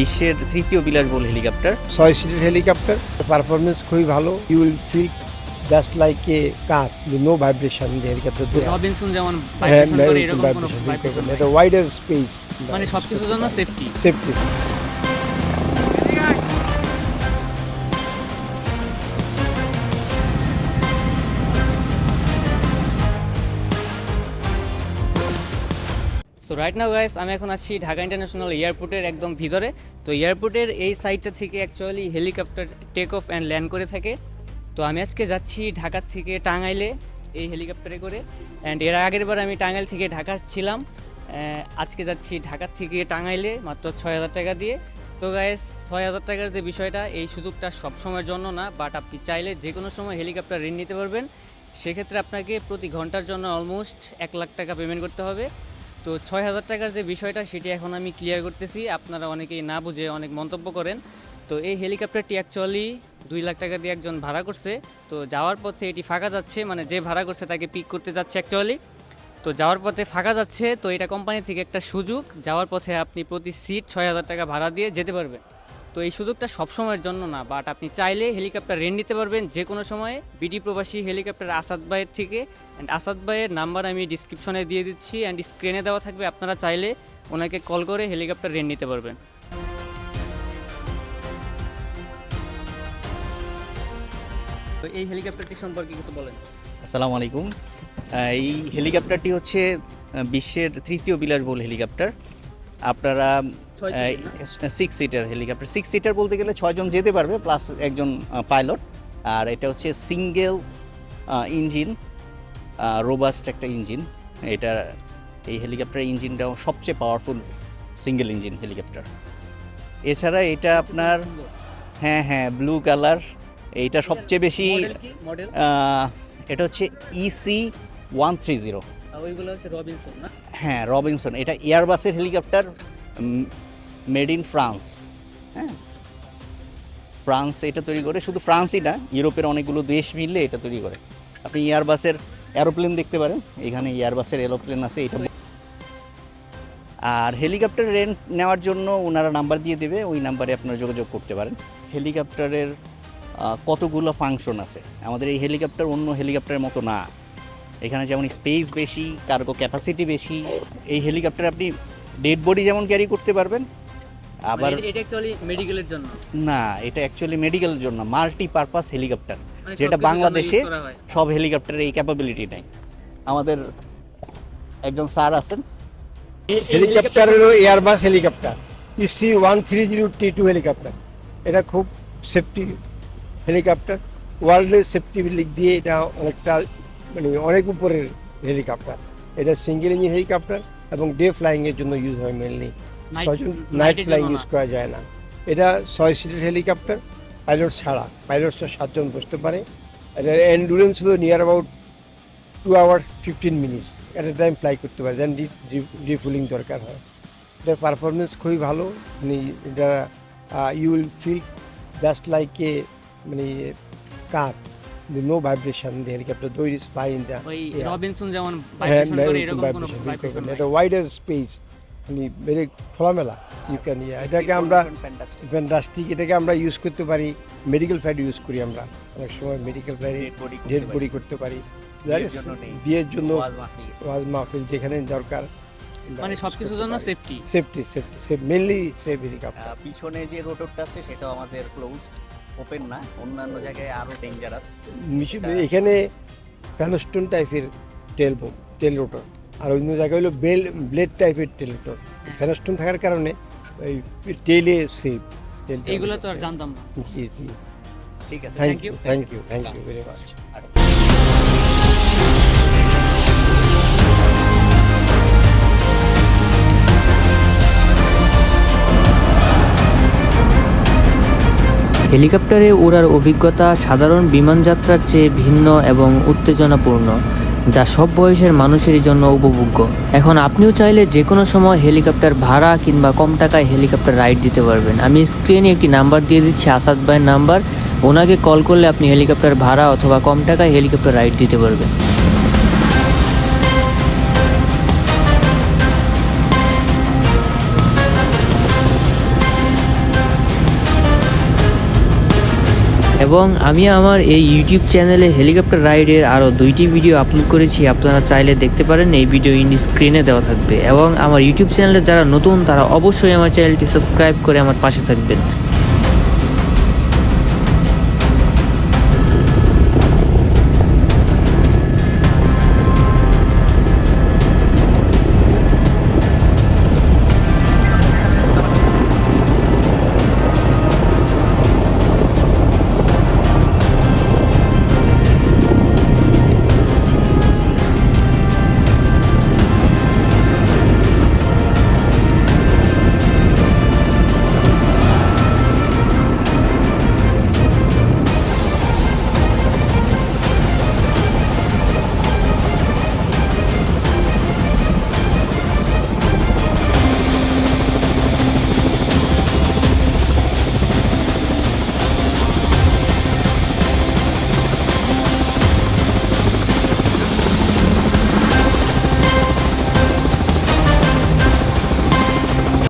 বিশ্বের তৃতীয় বিলাসবহুল হেলিকপ্টার। ছয় সিটের হেলিকপ্টার। পারফরমেন্স খুবই ভালো। You will feel just like a car no vibration the helicopter Robinson যেমন হ্যাঁ ভাইব্রেশন করে এরকম কোনো ভাইব্রেশন এটা ওয়াইডার স্পেস মানে সবকিছুর জন্য safety safety so right now guys আমি এখন আছি ঢাকা ইন্টারন্যাশনাল এয়ারপোর্টের একদম ভিতরে। তো এয়ারপোর্টের এই সাইডটা থেকে actually helicopter take off and land করে থাকে। তো আমি আজকে যাচ্ছি ঢাকার থেকে টাঙ্গাইলে এই হেলিকপ্টারে করে। অ্যান্ড এর আগের বার আমি টাঙ্গাইল থেকে ঢাকা ছিলাম। আজকে যাচ্ছি ঢাকা থেকে টাঙ্গাইলে মাত্র ছয় হাজার টাকা দিয়ে। তো গাইস ছয় হাজার টাকার যে বিষয়টা, এই সুযোগটা সব সময়ের জন্য না বাট আপনি চাইলে যে কোনো সময় হেলিকপ্টার ঋণ নিতে পারবেন। সেক্ষেত্রে আপনাকে প্রতি ঘণ্টার জন্য অলমোস্ট এক লাখ টাকা পেমেন্ট করতে হবে। তো ছয় হাজার টাকার যে বিষয়টা, সেটি এখন আমি ক্লিয়ার করতেছি। আপনারা অনেকেই না বুঝে অনেক মন্তব্য করেন। তো এই হেলিকপ্টারটি অ্যাকচুয়ালি দুই লাখ টাকা দিয়ে একজন ভাড়া করছে। তো যাওয়ার পথে এটি ফাঁকা যাচ্ছে মানে যে ভাড়া করছে তাকে পিক করতে যাচ্ছে অ্যাকচুয়ালি তো যাওয়ার পথে ফাঁকা যাচ্ছে, তো এটা কোম্পানি থেকে একটা সুযোগ। যাওয়ার পথে আপনি প্রতি সিট ছয় হাজার টাকা ভাড়া দিয়ে যেতে পারবেন। তো এই সুযোগটা সব সময়ের জন্য না বাট আপনি চাইলে হেলিকপ্টার রেন্ট নিতে পারবেন যে কোনো সময়ে বিডি প্রবাসী হেলিকপ্টার আসাদ ভাইয়ের থেকে। অ্যান্ড আসাদ ভাইয়ের নাম্বার আমি ডিসক্রিপশনে দিয়ে দিচ্ছি অ্যান্ড স্ক্রিনে দেওয়া থাকবে। আপনারা চাইলে ওনাকে কল করে হেলিকপ্টার রেন্ট নিতে পারবেন। তো এই হেলিকপ্টারটি সম্পর্কে কিছু বলেন। আসসালামু আলাইকুম। এই হেলিকপ্টারটি হচ্ছে বিশ্বের তৃতীয় বিলাসবহুল হেলিকপ্টার। আপনারা six seater helicopter six seater বলতে গেলে ছয়জন যেতে পারবে প্লাস একজন পাইলট আর এটা হচ্ছে সিঙ্গেল ইঞ্জিন রোবাস্ট একটা ইঞ্জিন এটা এই হেলিকপ্টার ইঞ্জিনটাও সবচেয়ে পাওয়ারফুল সিঙ্গেল ইঞ্জিন হেলিকপ্টার এছাড়া এটা আপনার হ্যাঁ হ্যাঁ ব্লু কালার এইটা সবচেয়ে বেশি এটা হচ্ছে ইসি ওয়ান থ্রি জিরো হ্যাঁ রবিনসন এটা এয়ারবাসের হেলিকপ্টার মেড ইন ফ্রান্স। হ্যাঁ? ফ্রান্স এটা তৈরি করে, শুধু ফ্রান্সই না, ইউরোপের অনেকগুলো দেশ মিললে এটা তৈরি করে। আপনি এয়ারবাসের এরোপ্লেন দেখতে পারেন, এখানে এয়ারবাসের এরোপ্লেন আছে, এটা আর হেলিকপ্টার রেন্ট নেওয়ার জন্য ওনারা নাম্বার দিয়ে দেবে, ওই নাম্বারে আপনারা যোগাযোগ করতে পারেন। হেলিকপ্টারের কতগুলো ফাংশন আছে? আমাদের এই হেলিকপ্টার অন্য হেলিকপ্টারের মতো না। এখানে যেমন স্পেস বেশি, কার্গো ক্যাপাসিটি বেশি, এই হেলিকপ্টার আপনি ডেড বডি যেমন ক্যারি করতে পারবেন আবার মানে এটা অ্যাকচুয়ালি মেডিকেলের জন্য। না এটা অ্যাকচুয়ালি মেডিকেলের জন্য মাল্টি পারপাস হেলিকপ্টার যেটা বাংলাদেশে। সব হেলিকপ্টারের এই ক্যাপাবিলিটি নেই। আমাদের একজন স্যার আছেন। হেলিকপ্টার হলো Airbus helicopter EC one three zero T two helicopter এটা খুব সেফটি হেলিকপ্টার ওয়ার্ল্ডের সেফটি লিগ দিয়ে এটা অনেকটা মানে অনেক উপরের হেলিকপ্টার এটা সিঙ্গেল ইঞ্জিন হেলিকপ্টার এবং ডে ফ্লাইংয়ের জন্য ইউজ হয় মেনলি ছয়জন নাইট ফ্লাইং ইউজ করা যায় না। এটা ছয় সিটের হেলিকপ্টার পাইলট ছাড়া। পাইলট সাতজন বসতে পারে। এটা এন্ডুরেন্স হলো near about two hours fifteen minutes at a time fly করতে পারে দেন রিফুলিং দরকার হয়। এটার পারফরমেন্স খুবই ভালো। মানে এটা you will feel just like a মানে car no vibration the helicopter though is fly in the Robinson যেমন হ্যাঁ, ভাইব্রেশন করে এরকম কোনো ভাইব্রেশন এটা ওয়াইডার স্পেস মানে ভেরি খোলামেলা। ইউ ক্যান এটাকে আমরা ফ্যান্টাস্টিক এটাকে আমরা ইউজ করতে পারি মেডিকেল ফ্লাইট ইউজ করি আমরা। অনেক সময় মেডিকেল করতে ডেড বডি করতে পারি। বিয়ের জন্য নেই। বিয়ের জন্য ওয়াজ মাহফিল। যেখানে দরকার। মানে সবকিছুর জন্য safety safety safety safe mainly safe helicopter পিছনে যে রোটরটা আছে সেটাও আমাদের ক্লোজ ওপেন না। অন্যান্য জায়গায় আরও ডেঞ্জারাস এখানে ফ্যানোস্টোন টাইপের টেল টেল রোটর আর অন্য জায়গায় হলো বেল ব্লেড টাইপের টেল রোটর ফ্যানোস্টোন থাকার কারণে ওই টেলে সেফ এইগুলো তো আর জানতাম না। জি জি। ঠিক আছে thank you thank you thank you very much হেলিকপ্টারে ওড়ার অভিজ্ঞতা সাধারণ বিমানযাত্রার চেয়ে ভিন্ন এবং উত্তেজনাপূর্ণ। যা সব বয়সের মানুষেরই জন্য উপভোগ্য। এখন আপনিও চাইলে যে কোনো সময় হেলিকপ্টার ভাড়া কিংবা কম টাকায় হেলিকপ্টার রাইড দিতে পারবেন। আমি স্ক্রিনে একটি নাম্বার দিয়ে দিচ্ছি, আসাদ ভাইয়ের নাম্বার। ওনাকে কল করলে আপনি হেলিকপ্টার ভাড়া অথবা কম টাকায় হেলিকপ্টার রাইড দিতে পারবেন। এবং আমি আমার এই ইউটিউব চ্যানেলে হেলিকপ্টার রাইডের আরও দুইটি ভিডিও আপলোড করেছি। আপনারা চাইলে দেখতে পারেন, এই ভিডিও ইন স্ক্রিনে দেওয়া থাকবে। এবং আমার ইউটিউব চ্যানেলে যারা নতুন, তারা অবশ্যই আমার চ্যানেলটি সাবস্ক্রাইব করে আমার পাশে থাকবেন।